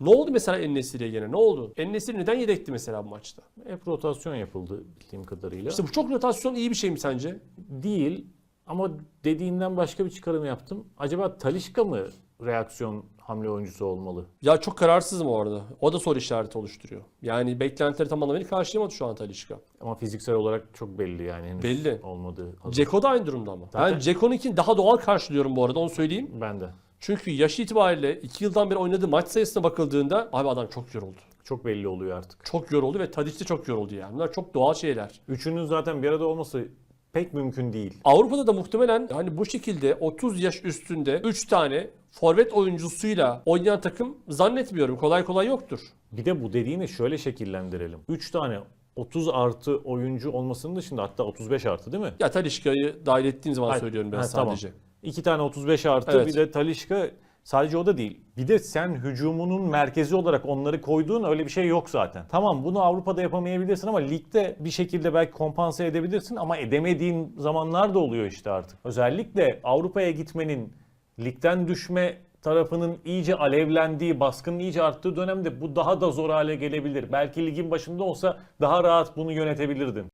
Ne oldu mesela Ennesiri'ye gene? Ne oldu? Ennesiri neden yedekti mesela bu maçta? Hep rotasyon yapıldı bildiğim kadarıyla. İşte bu çok rotasyon iyi bir şey mi sence? değil ama dediğinden başka bir çıkarım yaptım. Acaba Talişka mı reaksiyon hamle oyuncusu olmalı? Ya çok kararsızım orada. O da soru işareti oluşturuyor. Yani beklentileri tam anlamıyla karşılayamadı şu an Talişka. Ama fiziksel olarak çok belli yani henüz Belli. hazır. Ceko da aynı durumda ama. Zaten- Ben Ceko'nunkini daha doğal karşılıyorum bu arada onu söyleyeyim. Ben de. Çünkü yaş itibariyle 2 yıldan beri oynadığı maç sayısına bakıldığında abi adam çok yoruldu. Çok belli oluyor artık. Çok yoruldu ve Tadic de çok yoruldu yani. Bunlar çok doğal şeyler. Üçünün zaten bir arada olması pek mümkün değil. Avrupa'da da muhtemelen hani bu şekilde 30 yaş üstünde 3 tane forvet oyuncusuyla oynayan takım zannetmiyorum. Kolay kolay yoktur. Bir de bu dediğini şöyle şekillendirelim. 3 tane 30 artı oyuncu olmasının dışında hatta 35 artı değil mi? Ya Talişka'yı dahil ettiğim zaman Hayır. söylüyorum ben Ha, sadece. Tamam. 2 tane 35 artı Evet. bir de Talişka sadece o da değil. Bir de sen hücumunun merkezi olarak onları koyduğun öyle bir şey yok zaten. Tamam bunu Avrupa'da yapamayabilirsin ama ligde bir şekilde belki kompanse edebilirsin ama edemediğin zamanlar da oluyor işte artık. Özellikle Avrupa'ya gitmenin ligden düşme tarafının iyice alevlendiği, baskının iyice arttığı dönemde bu daha da zor hale gelebilir. Belki ligin başında olsa daha rahat bunu yönetebilirdin.